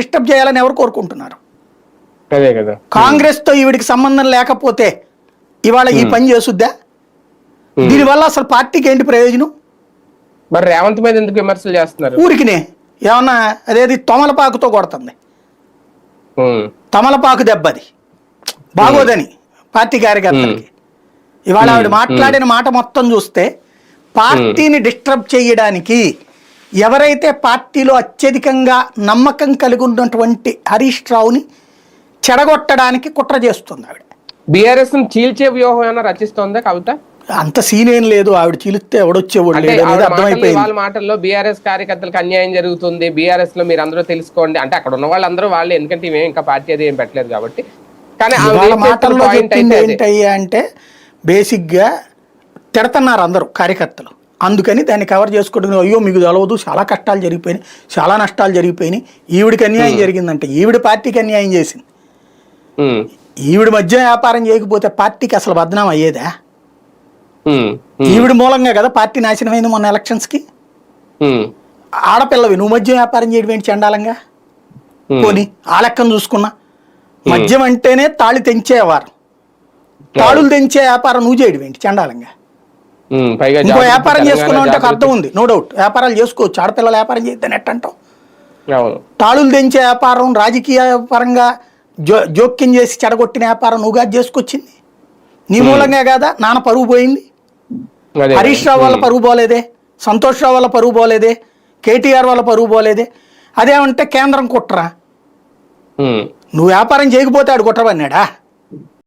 Disturb చేయాలని ఎవరు కోరుకుంటున్నారు? అదే కదా. కాంగ్రెస్తో ఈవిడికి సంబంధం లేకపోతే ఇవాళ ఈ పని చేసుద్దా దీనివల్ల అసలు పార్టీకి ఏంటి ప్రయోజనం? మరి రేవంత్ మీద ఎందుకు విమర్శలు చేస్తున్నారు? ఊరికినే ఏమన్నా అదేది తొమలపాకుతో కొడుతుంది. తమలపాకు దెబ్బది. బాగోదని పార్టీ కార్యకర్తలకి. ఇవాళ ఆవిడ మాట్లాడిన మాట మొత్తం చూస్తే పార్టీని డిస్టర్బ్ చేయడానికి ఎవరైతే పార్టీలో అత్యధికంగా నమ్మకం కలిగి ఉన్నటువంటి హరీష్ రావుని చెడగొట్టడానికి కుట్ర చేస్తుంది ఆవిడ. బీఆర్ఎస్ చీల్చే వ్యూహం ఏమైనా రచిస్తోందా కవిత? అంత సీన్ ఏం లేదు. ఆవిడ చీలిస్తే ఎవడొచ్చేవాడు అర్థమైపోయింది. వాళ్ళ మాటల్లో బీఆర్ఎస్ కార్యకర్తలకు అన్యాయం జరుగుతుంది. బీఆర్ఎస్లో మీరు అందరూ తెలుసుకోండి. అంటే అక్కడ ఉన్న వాళ్ళందరూ వాళ్ళు. ఎందుకంటే ఇవే ఇంకా పార్టీ అది ఏం పెట్టలేదు కాబట్టి. కానీ వాళ్ళ మాటల్లో చెప్పింది. ఏంటయ్యా అంటే బేసిక్గా తిడతన్నారు అందరూ కార్యకర్తలు. అందుకని దాన్ని కవర్ చేసుకోవడం అయ్యో మీకు తెలవదు చాలా కష్టాలు జరిగిపోయినాయి చాలా నష్టాలు జరిగిపోయినాయి. ఈవిడికి అన్యాయం జరిగిందంటే. ఈవిడ పార్టీకి అన్యాయం చేసింది. ఈవిడ మధ్య వ్యాపారం చేయకపోతే పార్టీకి అసలు బదనాం అయ్యేదా? ఈవిడ మూలంగా కదా పార్టీ నాశనమైంది మొన్న ఎలక్షన్స్కి? ఆడపిల్లవి నువ్వు మద్యం వ్యాపారం చేయడం ఏంటి చండాలంగా. పోనీ ఆ లెక్కను చూసుకున్నా. మద్యం అంటేనే తాళి తెంచేవారు. తాళులు తెంచే వ్యాపారం నువ్వు చేయడం ఏంటి చండాలంగా? పైగా ఇంకో వ్యాపారం చేసుకున్నావు అంటే ఒక. అర్థం ఉంది. నో డౌట్ వ్యాపారాలు చేసుకోవచ్చు. ఆడపిల్లలు వ్యాపారం చేద్దాం ఎట్టంటావు తాళులు తెంచే వ్యాపారం రాజకీయ పరంగా జో జోక్యం చేసి చెడగొట్టిన వ్యాపారం నువ్వుగా చేసుకొచ్చింది. నీ మూలంగా కాదా? నాన్న పరువు పోయింది. హరీష్ రావు వాళ్ళ పరువు పోలేదే. సంతోష్ రావు వాళ్ళ పరువు పోలేదే. కేటీఆర్ వాళ్ళ పరువు పోలేదే. అదేమంటే కేంద్రం కుట్రా. నువ్వు వ్యాపారం చేయకపోతే ఆడు కుట్రవన్నాడా